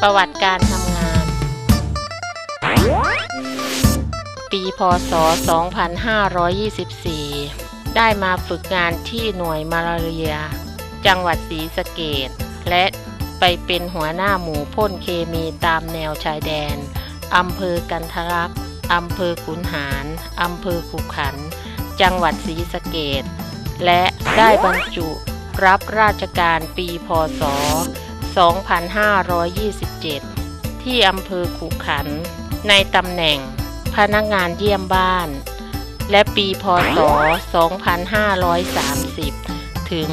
ประวัติการทำงาน ปีพศ 2524 ได้มาฝึกงานที่หน่วยมาลาเรีย จังหวัดศรีสะเกดและไปเป็นหัวหน้าหมู่พ่นเคมีตามแนวชายแดน อำเภอกันทลักษ์อำเภอขุนหาร อำเภอขุขัน จังหวัดศรีสะเกดและได้บรรจุรับราชการปีพศ 2527 ที่อำเภอขุขัน ในตำแหน่งพนักงานเยี่ยมบ้าน และปีพศ 2530 ถึง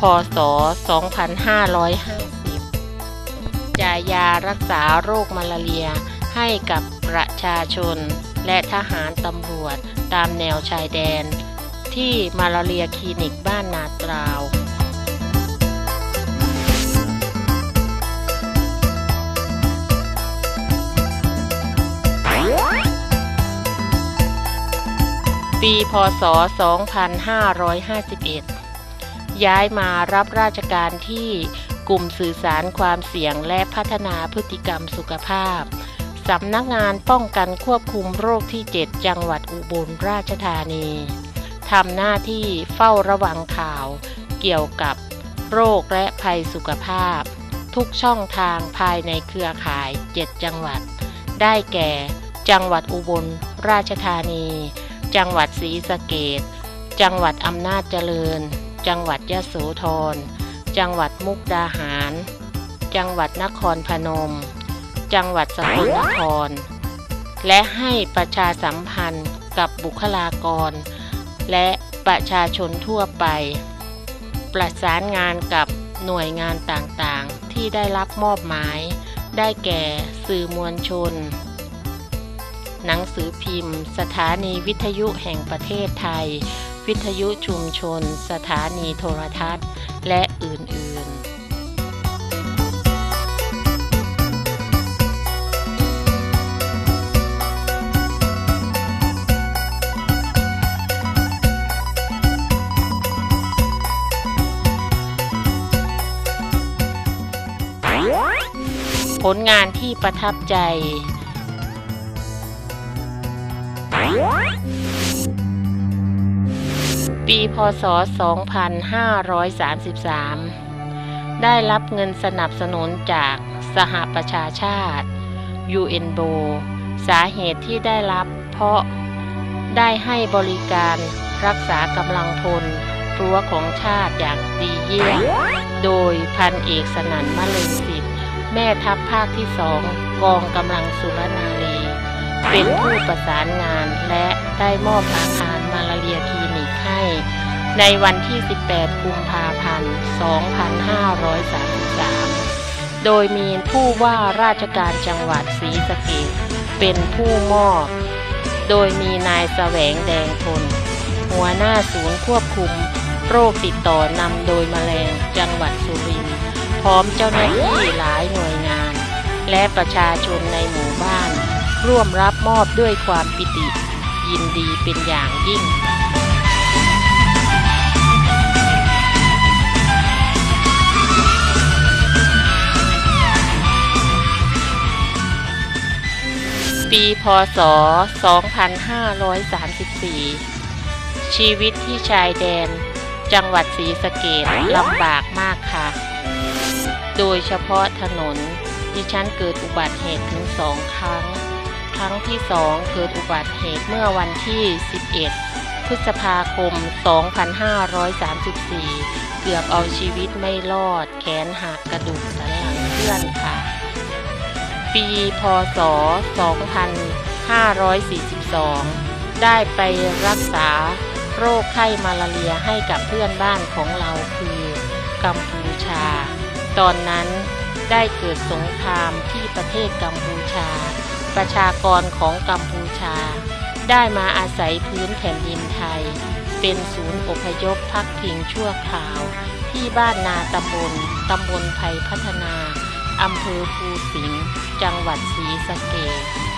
พศ 2550 จ่ายยารักษาโรคมาลาเรียให้กับประชาชนและทหารตำรวจตามแนวชายแดน ที่มาลาเรียคลินิกบ้านนาตราว ปีพศ 2551 ย้ายมารับราชการที่กลุ่มสื่อสารความเสี่ยงและพัฒนาพฤติกรรมสุขภาพ สำนักงานป้องกันควบคุมโรคที่ 7 จังหวัดอุบลราชธานีทำหน้าที่เฝ้าระวังข่าวเกี่ยวกับโรคและภัยสุขภาพ ทุกช่องทางภายในเครือข่าย 7 จังหวัด ได้แก่ จังหวัดอุบลราชธานี จังหวัดศรีสะเกดจังหวัดอำนาจเจริญ จังหวัดยะโสธร จังหวัดมุกดาหาร จังหวัดนครพนม จังหวัดสกลนคร และให้ประชาสัมพันธ์กับบุคลากร และประชาชนทั่วไป ประสานงานกับหน่วยงานต่างๆ ที่ได้รับมอบหมาย ได้แก่สื่อมวลชน หนังสือพิมพ์ สถานีวิทยุแห่งประเทศไทย วิทยุชุมชน สถานีโทรทัศน์ และอื่น ๆผลงานที่ประทับใจ ปีพศ 2533 ได้รับเงินสนับสนุนจากสหประชาชาติ UNBO สาเหตุที่ได้รับเพราะได้ให้บริการรักษากำลังพลรั้วของชาติอย่างดีเยี่ยม โดยพันเอกสนั่นมะเร็งสิทธิ์ แม่ทัพภาคที่สองกองกำลังสุรนารี เป็นผู้ประสานงานและได้มอบอาคารมาลาเรียคลินิกให้ ในวันที่ 18 กุมภาพันธ์ 2533 โดยมีผู้ว่าราชการจังหวัดศรีสะเกษเป็นผู้มอบ โดยมีนายแสวงแดงพลหัวหน้าศูนย์ควบคุมโรคติดต่อนำโดยแมลงจังหวัดสุรินทร์พร้อมเจ้าหน้าที่หลายหน่วยงาน และประชาชนในหมู่บ้าน ร่วมรับมอบด้วยความปิติ ยินดีเป็นอย่างยิ่งปีพศ 2534 ชีวิตที่ชายแดน จังหวัดศรีสะเกดลำบากมากค่ะ โดยเฉพาะถนนดิฉันเกิดอุบัติเหตุถึงสองครั้ง ครั้งที่สองเกิดอุบัติเหตุเมื่อวันที่ 11 พฤษภาคม 2534 เกือบเอาชีวิตไม่รอด แขนหักกระดูกสันหลังเคลื่อนค่ะ ปีพศ 2542 ได้ไปรักษาโรคไข้มาลาเรียให้กับเพื่อนบ้านของเราคือกัมพูชา ตอนนั้นได้เกิดสงครามที่ประเทศกัมพูชา ประชากรของกัมพูชา ได้มาอาศัยพื้นแผ่นดินไทย เป็นศูนย์อพยพพักพิงชั่วคราว ที่บ้านนาตำบลตำบลไทยพัฒนาอำเภอภูสิงห์จังหวัดศรีสะเกษ